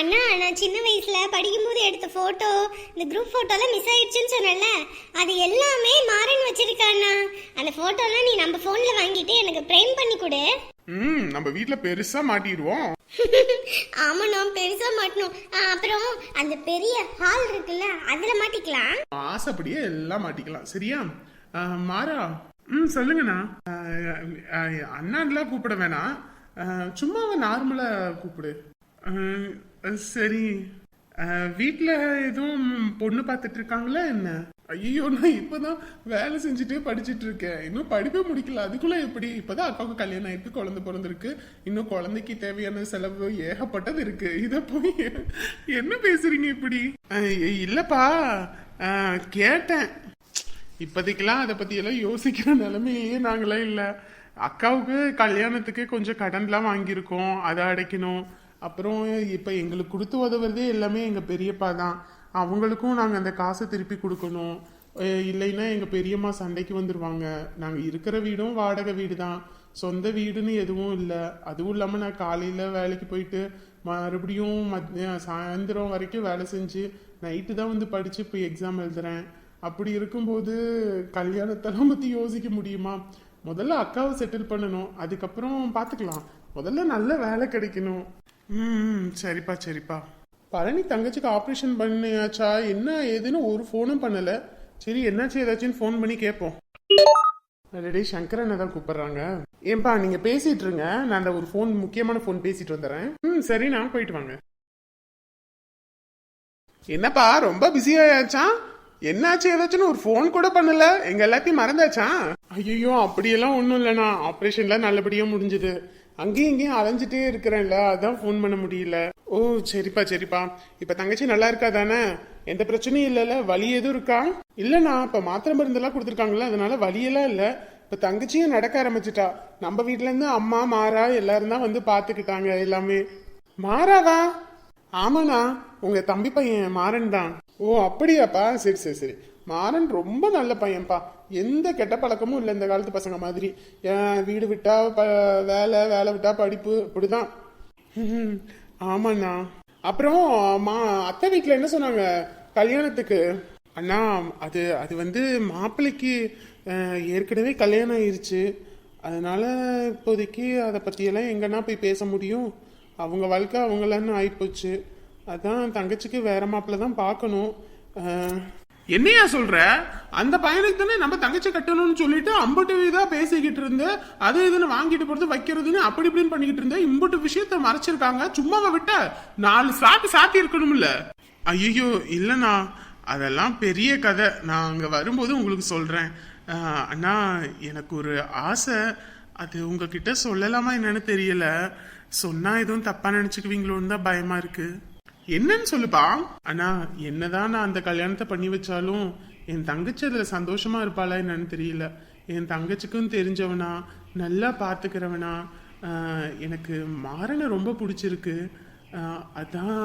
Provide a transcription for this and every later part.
அண்ணா நான் சின்ன வயசுல படிக்கும்போது எடுத்த போட்டோ இந்த குரூப் போட்டோலாம் மிஸ் ஆயிடுச்சுன்னு சொன்னேன்ல. அது எல்லாமே மாறன் வச்சிருக்கா அண்ணா. அந்த போட்டோலாம் நீ நம்ம போன்ல வாங்கிட்டு எனக்கு பிரேம் பண்ணி கொடு. ம் நம்ம வீட்ல பெருசா மாட்டிடுவோம். ஆமா நான் பெருசா மாட்டணும். அப்புறம் அந்த பெரிய ஹால் இருக்குல்ல அதுல மாட்டிக்கலாம். ஆசைப்படியே எல்லாம் மாட்டிக்கலாம். சரியா? மாறா. ம் சொல்லுங்கண்ணா. அண்ணான்லாம் கூப்பிட வேணாம். சும்மா நார்மலா கூப்பிடு. சரி. வீட்டில் எதுவும் பொண்ணு பார்த்துட்டு இருக்காங்களா என்ன? ஐயோ நான் இப்போதான் வேலை செஞ்சுட்டே படிச்சுட்டு இருக்கேன் இன்னும் படிப்பே முடிக்கல. அதுக்குள்ள எப்படி? இப்போதான் அக்காவுக்கு கல்யாணம் ஆயிருக்கு குழந்தை பிறந்திருக்கு. இன்னும் குழந்தைக்கு தேவையான செலவு ஏகப்பட்டது இருக்கு. இதை போய் என்ன பேசுறீங்க இப்படி? அஹ் இல்லப்பா. கேட்டேன். இப்போதைக்கெல்லாம் அதை பற்றியெல்லாம் யோசிக்கிற நிலைமையிலேயே நாங்களாம் இல்லை. அக்காவுக்கு கல்யாணத்துக்கு கொஞ்சம் கடன்லாம் வாங்கியிருக்கோம். அதை அடைக்கணும். அப்புறம் இப்போ எங்களுக்கு கொடுத்து உதவுறதே எல்லாமே எங்கள் பெரியப்பா தான். அவங்களுக்கும் நாங்கள் அந்த காசை திருப்பி கொடுக்கணும். இல்லைன்னா எங்கள் பெரியம்மா சண்டைக்கு வந்துடுவாங்க நாங்கள் இருக்கிற வீடும் வாடகை வீடு தான். சொந்த வீடுன்னு எதுவும் இல்லை. அதுவும் இல்லாமல் நான் காலையில் வேலைக்கு போயிட்டு மறுபடியும் மத்திய சாயந்தரம் வரைக்கும் வேலை செஞ்சு நைட்டு தான் வந்து படித்து இப்போ எக்ஸாம் எழுதுறேன். அப்படி இருக்கும்போது கல்யாணத்தெல்லாம் பற்றி யோசிக்க முடியுமா? முதல்ல அக்காவை செட்டில் பண்ணணும். அதுக்கப்புறம் பார்த்துக்கலாம் முதல்ல நல்ல வேலை கிடைக்கணும். ம் சரிப்பா சரிப்பா. பழனி தங்கச்சிக்கு ஆப்ரேஷன் பண்ணியாச்சா? என்ன ஏதுன்னு ஒரு ஃபோனும் பண்ணலை. சரி என்னாச்சு ஏதாச்சும் ஃபோன் பண்ணி கேட்போம் ரெடி சங்கரனை தான் கூப்பிடுறாங்க. ஏன்பா நீங்க பேசிட்டு இருங்க. நான் அந்த ஒரு ஃபோன் முக்கியமான ஃபோன் பேசிட்டு வந்துடுறேன் ம் சரி நான் போயிட்டு வாங்க. என்னப்பா ரொம்ப பிஸியாயாச்சா என்னாச்சு ஏதாச்சும் ஒரு ஃபோன் கூட பண்ணல. எங்க எல்லாத்தையும் மறந்தாச்சா? ஐயோ அப்படியெல்லாம் ஒன்றும் இல்லைண்ணா. ஆப்ரேஷன்லாம் நல்லபடியாக முடிஞ்சுது. அங்கேயும் இங்கேயும் அலைஞ்சிட்டே இருக்கிறேன்ல அதான் ஃபோன் பண்ண முடியல. ஓ சரிப்பா சரிப்பா. இப்ப தங்கச்சி நல்லா இருக்கா தானே? எந்த பிரச்சனையும் இல்லைல்ல வலி எதுவும் இருக்கா? இல்லைண்ணா இப்ப மாத்திரை மருந்தெல்லாம் கொடுத்துருக்காங்களே அதனால வலியெல்லாம் இல்லை. இப்போ தங்கச்சியும் நடக்க ஆரம்பிச்சிட்டா. நம்ம வீட்ல இருந்து அம்மா மாறா எல்லாரும் தான் வந்து பார்த்துக்கிட்டாங்க எல்லாமே. மாறாவா? ஆமாண்ணா உங்க தம்பி பையன் மாறன் தான் ஓ அப்படியாப்பா? சரி சரி சரி. மாறன் ரொம்ப நல்ல பையன்ப்பா எந்த கெட்ட பழக்கமும் இல்லை இந்த காலத்து பசங்க மாதிரி. வீடு விட்டா ப வேலை வேலை விட்டா படிப்பு இப்படிதான். ஆமாண்ணா. அப்புறம் மா அத்தை வீட்டில் என்ன சொன்னாங்க? கல்யாணத்துக்கு. அண்ணா அது அது வந்து மாப்பிள்ளைக்கு ஏற்கனவே கல்யாணம் ஆயிடுச்சு அதனால இப்போதைக்கு அதை பற்றியெல்லாம் எங்கன்னா போய் பேச முடியும். அவங்க வாழ்க்கை அவங்களான்னு ஆயிப்போச்சு. அதான் தங்கச்சிக்கு வேற மாப்பிள்ளை தான் பார்க்கணும் என்னையா சொல்ற? அந்த பையனுக்கு தானே நம்ம தங்கச்சி கட்டணும்னு சொல்லிட்டு அம்பட்டு இதா பேசிக்கிட்டு இருந்து அது இதுன்னு வாங்கிட்டு போறது வைக்கிறதுன்னு அப்படி இப்படின்னு பண்ணிக்கிட்டு இருந்த இம்பட்டு விஷயத்த மறைச்சிருக்காங்க. சும்மாவை விட்ட நாலு சாத்து சாத்தி இருக்கணும்ல. ஐயோ இல்லைண்ணா. அதெல்லாம் பெரிய கதை. நான் அங்க வரும்போது உங்களுக்கு சொல்றேன். அண்ணா எனக்கு ஒரு ஆசை. அது உங்ககிட்ட சொல்லலாமா என்னன்னு தெரியல. சொன்னா எதுவும் தப்பா நினைச்சுக்குவீங்களோன்னு தான் பயமா இருக்கு. என்னன்னு சொல்லுப்பா. அண்ணா என்னதான் நான் அந்த கல்யாணத்தை பண்ணி வச்சாலும் என் தங்கச்சி அதுல சந்தோஷமா இருப்பாளா என்னன்னு தெரியல. என் தங்கச்சிக்கும் தெரிஞ்சவனா நல்லா பார்த்துக்கிறவனா எனக்கு மாறனை ரொம்ப பிடிச்சிருக்கு. அதான்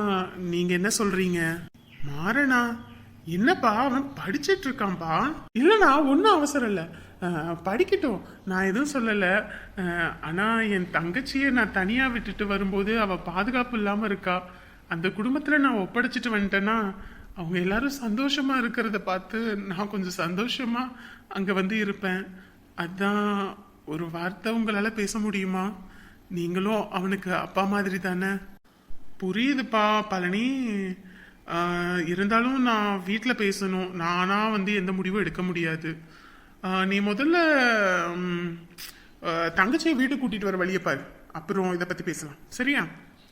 நீங்க என்ன சொல்றீங்க? மாறனா? என்னப்பா அவன் படிச்சிட்டு இருக்கான்பா? இல்லைண்ணா ஒன்றும் அவசரம் இல்லை. படிக்கட்டும். நான் எதுவும் சொல்லலை. ஆனால் என் தங்கச்சியை நான் தனியாக விட்டுட்டு வரும்போது அவள் பாதுகாப்பு இல்லாமல் இருக்கா? அந்த குடும்பத்தில் நான் ஒப்படைச்சிட்டு வந்துட்டேன்னா அவங்க எல்லாரும் சந்தோஷமாக இருக்கிறத பார்த்து நான் கொஞ்சம் சந்தோஷமாக அங்கே வந்து இருப்பேன். அதுதான் ஒரு வார்த்தை உங்களால் பேச முடியுமா? நீங்களும் அவனுக்கு அப்பா மாதிரி தானே? புரியுதுப்பா பழனி. இருந்தாலும் நான் வீட்டில் பேசணும். நானாக வந்து எந்த முடிவும் எடுக்க முடியாது. நீ முதல்ல தங்கச்சியை வீட்டுக்கு கூட்டிகிட்டு வர வழியை பாரு. அப்புறம் இதை பற்றி பேசலாம். சரியா?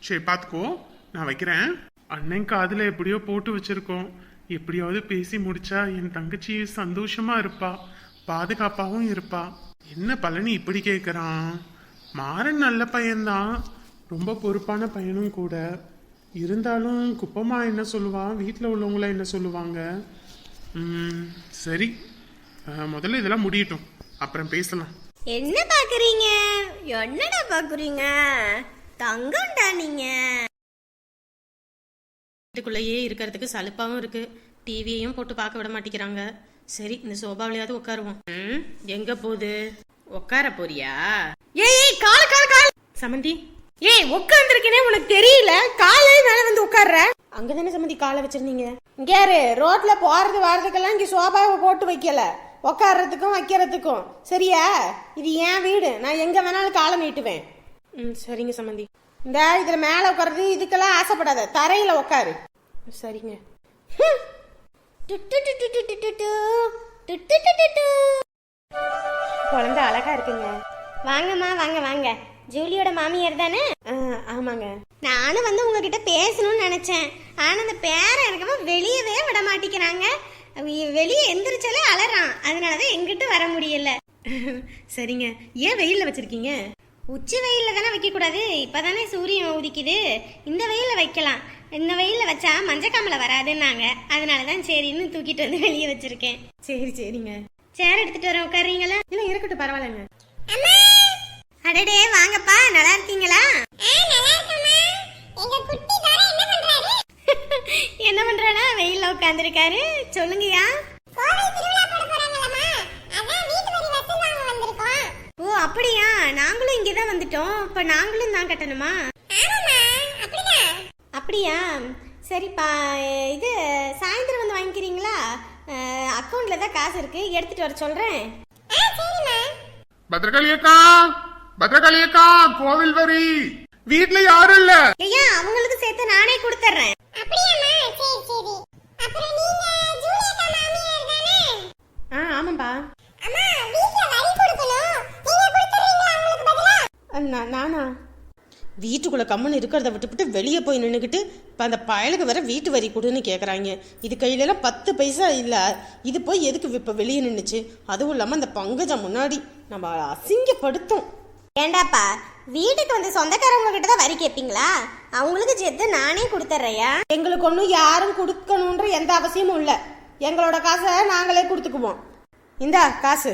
சரி பார்த்துக்கோ. நான் வைக்கிறேன். அண்ணன் காதில் எப்படியோ போட்டு வச்சிருக்கோம். எப்படியாவது பேசி முடிச்சா என் தங்கச்சி சந்தோஷமா இருப்பா. பாதுகாப்பாகவும் இருப்பா. என்ன பழனி இப்படி கேட்குறான் மாறன் நல்ல பையன்தான். ரொம்ப பொறுப்பான பையனும் கூட. இருந்தாலும் குப்பமா என்ன சொல்லுவான் வீட்டில் உள்ளவங்கள என்ன சொல்லுவாங்க? சரி. முதல்ல இதெல்லாம் முடியட்டும். அப்புறம் பேசலாம். என்ன பாக்குறீங்க? என்னடா பாக்குறீங்க? தங்கம்டா நீங்க. வீட்டுக்குள்ளேயே இருக்கிறதுக்கு சலுப்பாவும் இருக்கு. டிவியையும் போட்டு பார்க்க விட மாட்டேங்கிறாங்க. சரி இந்த சோபாவிலையாவது உட்காருவோம். ம், எங்க போகுது? உட்கார போறியா? ஏய் ஏய், கால் கால் கால். சமந்தி. ஏய் உட்காந்துருக்கேனே உனக்கு தெரியல. காலே மேல வந்து உட்கார்ற. அங்கதானே சமந்தி காலை வச்சிருந்தீங்க? இங்க யாரு? ரோட்ல போறது வர்றதுக்கெல்லாம் இங்க சோபாவை போட்டு வைக்கல. உட்கார்றதுக்கும் வைக்கிறதுக்கும். சரியா? இது என் வீடு. நான் எங்க வேணாலும் காலை நீட்டுவேன். ம் சரிங்க சமந்தி. இந்த இதுல மேல உட்கார்றது இதுக்கெல்லாம் ஆசைப்படாத. தரையில உட்காரு. சரிங்க. குழந்தை அழகா இருக்குங்க. வாங்கம்மா வாங்க வாங்க. ஜூலியோட மாமியார் தானே? ஆமாங்க. நானும் வந்து உங்ககிட்ட பேசணும்னு நினைச்சேன். ஆனா அந்த பேரை எனக்கமா வெளியவே விட மாட்டேங்கிறாங்க. வெளியே எந்திரிச்சாலே அலறான். அதனாலதான் எங்கிட்ட வர முடியல. சரிங்க. ஏன் வெயில்ல வச்சிருக்கீங்க? உச்சி வெயில்ல தானே வைக்க கூடாது இப்பதானே சூரியன் உதிக்குது. இந்த வெயில்ல வைக்கலாம். இந்த வெயில்ல வச்சா மஞ்சக்காமல வராதுன்னாங்க. அதனாலதான் சரின்னு தூக்கிட்டு வந்து வெளியே வச்சிருக்கேன். சரி சரிங்க. சேர் எடுத்துட்டு வரேன் உட்காருறீங்களா? இல்ல இருக்கட்டும் பரவாயில்லைங்க. அடடே வாங்கப்பா. நல்லா இருக்கீங்களா? என்ன பண்றானா? வெயில்ல உட்கார்ந்திருக்காரு. சொல்லுங்கயா ஓ அப்படியா நாங்களும் வந்துட்டோம் இப்ப நாங்களும் தான் கட்டணுமா? அப்படியா? சரிப்பா. இது சாயந்தரம் வந்து வாங்கிக்கிறீங்களா? அக்கௌண்ட்ல தான் காசு இருக்கு. எடுத்துட்டு வர சொல்றேன். பத்ரகாளி அக்கா பத்ரகாளி அக்கா கோவில் வரி. வீட்ல யாரும் இல்ல. ஐயா அவங்களுக்கு சேர்த்து நானே கொடுத்துட்றேன் ஆ ஆமாப்பா நானா? வீட்டுக்குள்ள கம்முன்னு இருக்கிறத விட்டுவிட்டு வெளியே போய் நின்றுக்கிட்டு இப்போ அந்த பயலுக்கு வேற வீட்டு வரி கொடுன்னு கேட்குறாங்க இது கையிலலாம் பத்து பைசா இல்லை. இது போய் எதுக்கு இப்போ வெளியே நின்றுச்சு அதுவும் இல்லாமல் அந்த பங்கஜம் முன்னாடி நம்ம அசிங்கப்படுத்தும். ஏண்டாப்பா வீட்டுக்கு வந்து சொந்தக்காரவங்க கிட்ட தான் வரி கேட்பீங்களா அவங்களுக்கு சேர்த்து நானே கொடுத்துட்றையா எங்களுக்கு ஒன்றும் யாரும் கொடுக்கணுன்ற எந்த அவசியமும் இல்லை. எங்களோட காசை நாங்களே கொடுத்துக்குவோம். இந்தா காசு.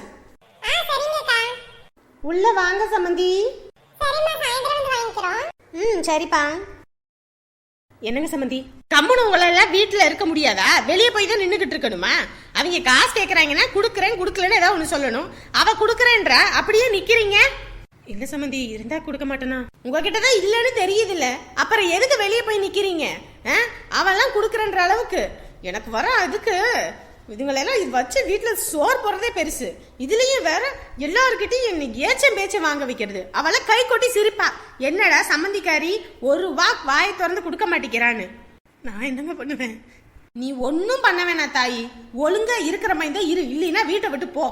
உள்ள வாங்க சம்மந்தி ம் சரிப்பா. என்னங்க சம்மந்தி கம்முனு உங்களால வீட்டுல இருக்க முடியாதா? வெளியே போய் தான் நின்னுகிட்டு இருக்கணுமா? அவங்க காசு கேக்குறாங்கன்னா குடுக்கறேன் குடுக்கலன்னு ஏதாவது ஒண்ணு சொல்லணும். அவ குடுக்கறேன்றா? அப்படியே நிக்கிறீங்க? இல்ல சம்மந்தி இருந்தா கொடுக்க மாட்டேனா? உங்ககிட்ட தான் இல்லன்னு தெரியுது இல்ல அப்புறம் எதுக்கு வெளியே போய் நிக்கிறீங்க? ஆ? அவெல்லாம் குடுக்கறன்ற அளவுக்கு. எனக்கு வர அதுக்கு இதுங்களெல்லாம் இது வச்சு வீட்டில் சோறு போடுறதே பெருசு. இதுலேயும் வேற எல்லாருக்கிட்டையும் இன்னைக்கு ஏச்சம் பேச்சம் வாங்க வைக்கிறது. அவளை கை கொட்டி சிரிப்பா. என்னடா சம்மந்திக்காரி ஒரு வாக் வாயை திறந்து கொடுக்க மாட்டேங்கிறான்னு. நான் என்னங்க பண்ணுவேன்? நீ ஒன்றும் பண்ண வேணாம் தாயி. ஒழுங்கா இருக்கிற மாதிரி தான் இரு. இல்லைன்னா வீட்டை விட்டு போ.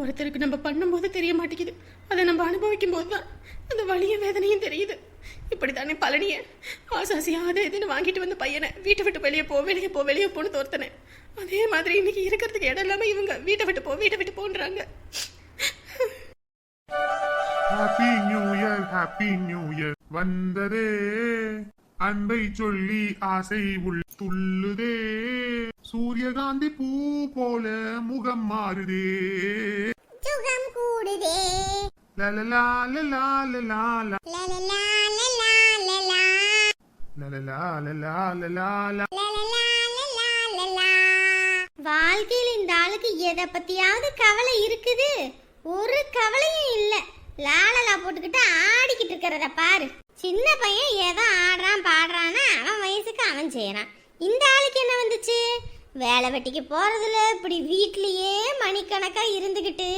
ஒருத்தருக்கு நம்ம பண்ணும்போது தெரிய மாட்டேங்குது. அதை நம்ம அனுபவிக்கும் போது தான் அந்த வலியும் வேதனையும் தெரியுது. இப்படித்தானே பழனிய? ஆசாசியா அதை இதுன்னு வாங்கிட்டு வந்த பையனை வீட்டை விட்டு வெளியே போ வெளியே போ வெளியே போன்னு தோர்த்தனேன் அதே மாதிரி இன்னைக்கு இருக்கிறதுக்கு இடம் இல்லாம இவங்க வீட்டை விட்டு போ வீட்டை விட்டு போன்றாங்க. Happy new year happy new year வந்ததே அன்பை சொல்லி ஆசை உள் துள்ளுதே. சூரியகாந்தி பூ போல முகம் மாறுதே. சுகம் கூடுதே. வாழ்க்கையில் இந்த ஆளுக்கு எதை பத்தியாவது கவலை இருக்குது ஒரு கவலையும் இல்ல லாலலா போட்டுக்கிட்டு ஆடிக்கிட்டு இருக்கிறத பாரு சின்ன பையன் ஏதோ ஆடுறான் பாடுறான்னா அவன் வயசுக்கு அவன் செய்யறான் இந்த ஆளுக்கு என்ன வந்துச்சு வேலை வெட்டிக்கு போறதுல இப்படி வீட்லயே மணிக்கணக்கா இருந்துகிட்டு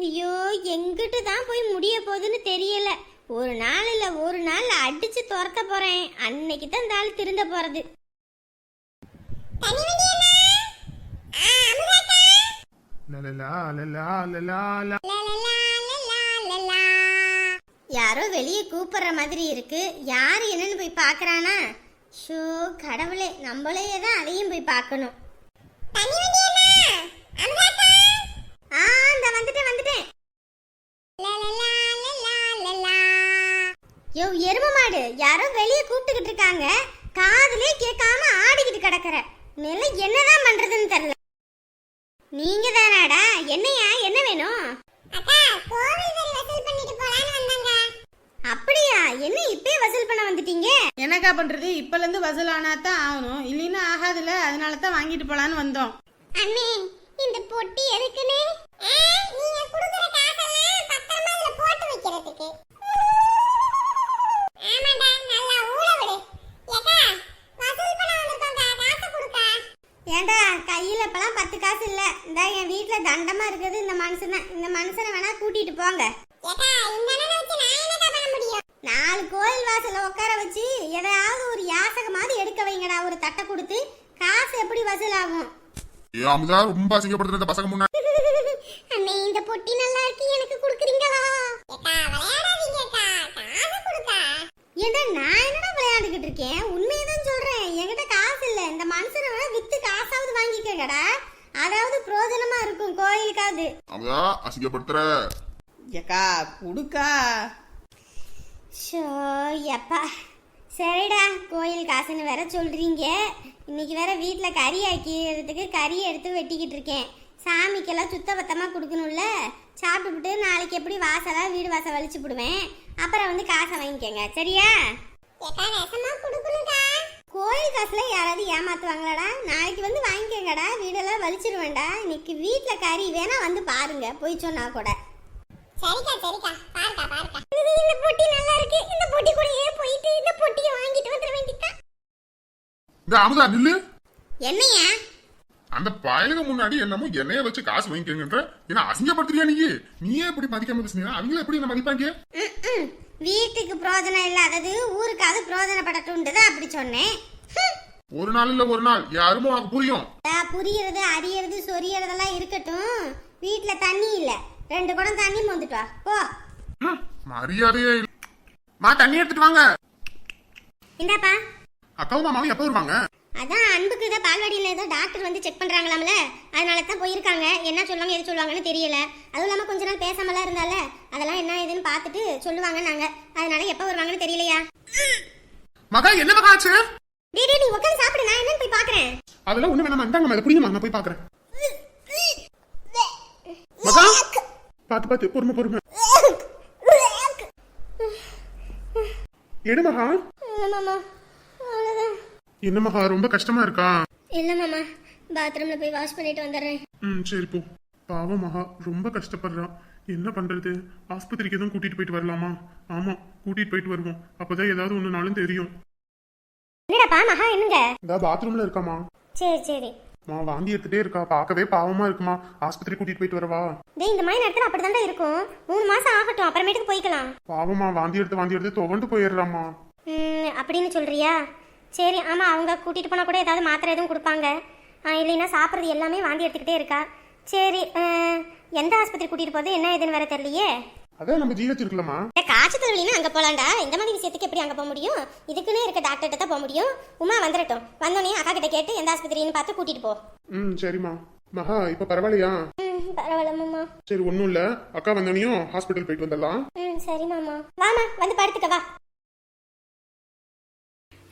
ஐயோ எங்கிட்டு தான் போய் முடிய போகுதுன்னு தெரியல. ஒரு நாள் இல்ல ஒரு நாள் அடிச்சு துரத்த போறேன். அன்னைக்கு தான் இந்த ஆள் திருந்த போறது. யாரோ வெளியே கூப்பிடுற மாதிரி இருக்கு. யார் என்னன்னு போய் பார்க்கறானா ஷோ கடவுளே நம்மளே தான் அதையும் போய் பார்க்கணும். ஆ இந்த வந்துட்டேன் வந்துட்டேன். யோ எரும மாடு யாரோ வெளியே கூப்பிட்டுக்கிட்டு இருக்காங்க. காதுலே கேட்காம ஆடிக்கிட்டு கிடக்குற. நிலை என்னதான் பண்றதுன்னு தெரியல. நீங்க தானாடா என்னையா என்ன வேணும்? அக்கா கோவில் வரி வசூல் பண்ணிட்டு போலான்னு வந்தாங்க. அப்படியா என்ன இப்பே வசூல் பண்ண வந்துட்டீங்க? என்னக்கா பண்றது? இப்பல இருந்து வசூல் ஆனா தான் ஆகணும். இல்லைன்னா ஆகாதுல. அதனால தான் வாங்கிட்டு போலான்னு வந்தோம். அண்ணே இந்த பொட்டி எதுக்குனே நீங்க குடுக்குற காசெல்லாம் பத்திரமா இதுல போட்டு வைக்கிறதுக்கு ஆமாடா நல்லா ஊற விடு ஏக்கா வசூல் பண்ண வந்திருக்கோம்க்கா காசு கொடுக்கா ஏண்டா கையில இப்பலாம் பத்து காசு இல்ல இந்த என் வீட்ல தண்டமா இருக்குது இந்த மனுஷனை இந்த மனுஷனை வேணா கூட்டிட்டு போங்க நாலு கோயில் வாசல்ல உட்கார வச்சு எதையாவது ஒரு யாசகமாவது எடுக்க வைங்கடா ஒரு தட்டை கொடுத்து காசு எப்படி வசூலாகும்? ஏ அமுதா ரொம்ப அசிங்கப்படுத்துற இந்த பசங்க முன்னாடி. அண்ணே இந்த பொட்டி நல்லா இருக்கு எனக்கு குடுக்குறீங்களா? ஏண்டா நான் என்னடா விளையாண்டுகிட்டு இருக்கேன்? உண்மையை தான் சொல்றேன். என்கிட்ட காசு இல்ல. இந்த மனுஷனை வேணா வித்து காசாவது வாங்கிக்கங்கடா. அதாவது பிரயோஜனமா இருக்கும் கோயிலுக்காவது. அமுதா அசிங்கப்படுத்துற. ஏக்கா குடுக்கா. ஷோ எப்பா சரிடா கோயில் காசுன்னு வேற சொல்றீங்க. இன்னைக்கு வேற வீட்டில் கறி ஆக்கிறதுக்கு கறி எடுத்து வெட்டிக்கிட்டு இருக்கேன். சாமிக்கெல்லாம் சுத்தபத்தமாக கொடுக்கணும்ல? சாப்பிட்டுவிட்டு நாளைக்கு எப்படி வாசலா வீடு வாசல் வலிச்சு விடுவேன் அப்புறம் வந்து காசை வாங்கிக்கோங்க. சரியா? கோயில் காசுல யாராவது ஏமாத்துவாங்களாடா? நாளைக்கு வந்து வாங்கிக்கோங்கடா. வீடெல்லாம் வலிச்சிருவேன்டா. இன்னைக்கு வீட்டில் கறி வேணா வந்து பாருங்க. போய் சொன்னா கூட. சரிக்கா சரிக்கா. பாருக்கா பாருக்கா. இந்த பொட்டி நல்லா இருக்கு. இந்த பொட்டி கூடயே போயிட்டு இந்த பொட்டியை வாங்கிட்டு வந்துட வேண்டியதா இந்த அமுதா நில்லு. என்னையா? அந்த பயலுக்கு முன்னாடி என்னமோ என்னைய வச்சு காசு வாங்கிக்கங்கன்ற. என்ன அசிங்கப்படுத்துறியா நீ? நீயே எப்படி மதிக்காம பேசுனீங்க அவங்கள எப்படி என்ன மதிப்பாங்க. வீட்டுக்கு பிரயோஜனம் இல்லாதது ஊருக்காவது பிரயோஜனப்படட்டும்னு தான் அப்படி சொன்னேன். ஒரு நாள் இல்ல ஒரு நாள். யாருமோ உனக்கு புரியும். புரியறது அறியறது சொரியறதெல்லாம் இருக்கட்டும். வீட்ல தண்ணி இல்ல. ரெண்டு குடம் தண்ணி மொந்துட்டு வா. போ. மரியாதையே இல்ல. மா தண்ணி எடுத்துட்டு வாங்க. இந்தாப்பா. அக்காவும் மாமாவும் எப்போ வருவாங்க? அதான் அன்புக்கு தான் பால்வாடியில் ஏதோ டாக்டர் வந்து செக் பண்றாங்களாம்ல. அதனால தான் போயிருக்காங்க. என்ன சொல்லுவாங்க எது சொல்லுவாங்கன்னு தெரியல. அதுவும் இல்லாம கொஞ்ச நாள் பேசாமலாம் இருந்தால அதெல்லாம் என்ன ஏதுன்னு பார்த்துட்டு சொல்லுவாங்க நாங்க. அதனால எப்போ வருவாங்கன்னு தெரியலையா? மகா என்ன மகா ஆச்சு? டேய் டேய், நீ உட்காந்து சாப்பிடு. நான் என்னன்னு போய் பாக்குறேன் அதெல்லாம் ஒண்ணு வேணாமா இந்தாங்க அதை புரியுமா நான் போய் பாக்குறேன் மகா பாத்து பாத்து பொறுமை பொறுமை. எடு மகா? அவ்வளவுதான். என்ன மகா ரொம்ப கஷ்டமா இருக்கா? இல்ல மாமா பாத்ரூம்ல போய் வாஷ் பண்ணிட்டு வந்துடுறேன். ம் சரி போ. பாவம் மகா ரொம்ப கஷ்டப்படுறான் என்ன பண்றது? ஆஸ்பத்திரிக்கு எதுவும் கூட்டிட்டு போயிட்டு வரலாமா? ஆமா கூட்டிட்டு போயிட்டு வருவோம். அப்பதான் ஏதாவது ஒண்ணுனாலும் தெரியும். என்னடாப்பா மகா என்னங்க? இந்த பாத்ரூம்ல இருக்காமா சரி சரி. மா வாந்தி எடுத்துட்டே இருக்கா. பார்க்கவே பாவமா இருக்குமா. ஆஸ்பத்திரி கூட்டிட்டு போயிட்டு வரவா. டேய் இந்த மாதிரி நேரத்துல அப்படிதான்டா இருக்கும். மூணு மாசம் ஆகட்டும். அப்புறமேட்டுக்கு போய்க்கலாம். பாவமா வாந்தி எடுத்து வாந்தி எடுத்து துவண்டு போயிடுறாமா ம், அப்படின்னு சொல்றியா? சரி ஆமா அவங்க கூட்டிட்டு போனா கூட ஏதாவது மாத்திரை எதுவும் கொடுப்பாங்க. ஆ, இல்லைன்னா சாப்பிட்றது எல்லாமே வாந்தி எடுத்துக்கிட்டே இருக்கா. சரி எந்த ஆஸ்பத்திரி கூட்டிட்டு போகுது என்ன ஏதுன்னு வேற தெரியலையே. அதான் நம்ம ஜிஹெச் இருக்கலாமா? காய்ச்சல் தலைவலினா அங்க போலாம்டா. இந்த மாதிரி விஷயத்துக்கு எப்படி அங்க போக முடியும்? இதுக்குன்னே இருக்க டாக்டர்கிட்ட தான் போக முடியும். உமா வந்துடட்டும் வந்தோடனே அக்கா கிட்ட கேட்டு எந்த ஆஸ்பத்திரின்னு பார்த்து கூட்டிட்டு போ. ம் சரிம்மா. மகா இப்ப பரவாயில்லையா? பரவாயில்ல மாமா. சரி ஒன்றும் இல்லை. அக்கா வந்தோடனையும் ஹாஸ்பிட்டல் போயிட்டு வந்துடலாம். ம் சரி மாமா. வாமா வந்து படுத்துக்க வா.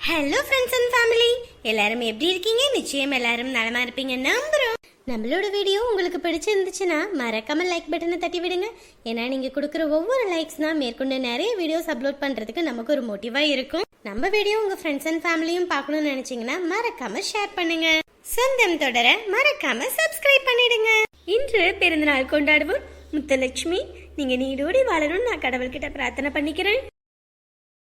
ஹலோ ஃப்ரெண்ட்ஸ் அண்ட் ஃபேமிலி எல்லாரும் எப்படி இருக்கீங்க? நிச்சயம் எல்லாரும் நலமா இருப்பீங்க. நம்புறோம். நம்மளோட வீடியோ உங்களுக்கு பிடிச்சிருந்துச்சுன்னா மறக்காமல் லைக் பட்டனை தட்டி விடுங்க. ஏன்னா நீங்கள் கொடுக்குற ஒவ்வொரு லைக்ஸ் தான் மேற்கொண்டு நிறைய வீடியோஸ் அப்லோட் பண்ணுறதுக்கு நமக்கு ஒரு மோட்டிவாக இருக்கும். நம்ம வீடியோ உங்கள் ஃப்ரெண்ட்ஸ் அண்ட் ஃபேமிலியும் பார்க்கணும்னு நினச்சிங்கன்னா மறக்காம ஷேர் பண்ணுங்க. சொந்தம் தொடர மறக்காம சப்ஸ்கிரைப் பண்ணிடுங்க. இன்று பிறந்தநாள் கொண்டாடுவோம் முத்தலட்சுமி. நீங்கள் நீடோடி வாழணும்னு நான் கடவுள்கிட்ட பிரார்த்தனை பண்ணிக்கிறேன்.